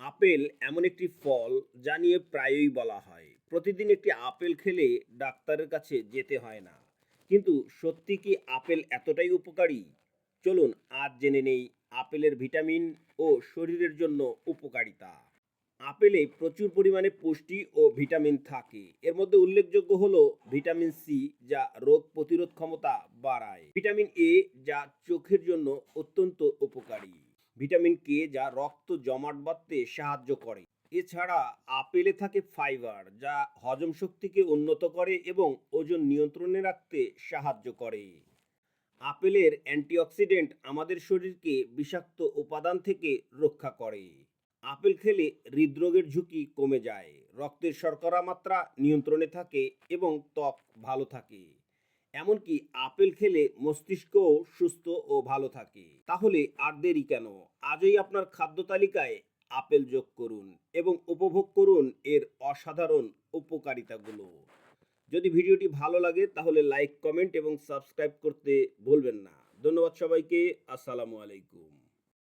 Apple এমন একটি ফল যা নিয়ে প্রায়ই বলা হয়। প্রতিদিন একটি আপেল খেলে ডাক্তারের কাছে যেতে হয় না। কিন্তু সত্যি কি আপেল এতটাই উপকারী? চলুন আজ জেনে নেই আপেলের ভিটামিন ও শরীরের জন্য উপকারিতা। আপেলে প্রচুর পরিমাণে পুষ্টি ও ভিটামিন থাকে। এর মধ্যে উল্লেখযোগ্য হলো ভিটামিন সি, যা রোগ প্রতিরোধ ক্ষমতা বাড়ায়। ভিটামিন এ, যা চোখের জন্য অত্যন্ত উপকারী। ভিটামিন কে যা রক্ত জমাট বাঁধতে সাহায্য করে। এছাড়া আপেলে থাকে ফাইবার যা হজম শক্তিকে উন্নত করে এবং ওজন নিয়ন্ত্রণে রাখতে সাহায্য করে। আপেলের অ্যান্টিঅক্সিডেন্ট আমাদের শরীরকে বিষাক্ত উপাদান থেকে রক্ষা করে। আপেল খেলে হৃদরোগের ঝুঁকি কমে যায়, রক্তের শর্করা মাত্রা নিয়ন্ত্রণে থাকে এবং ত্বক ভালো থাকে। এমনকি আপেল খেলে মস্তিষ্কও সুস্থ ও ভালো থাকে। তাহলে আর দেরি কেন? আজই আপনার খাদ্য তালিকায় আপেল যোগ করুন এবং উপভোগ করুন এর অসাধারণ উপকারিতাগুলো। যদি ভিডিওটি ভালো লাগে, তাহলে লাইক, কমেন্ট এবং সাবস্ক্রাইব করতে ভুলবেন না। ধন্যবাদ সবাইকে। আসসালামু আলাইকুম।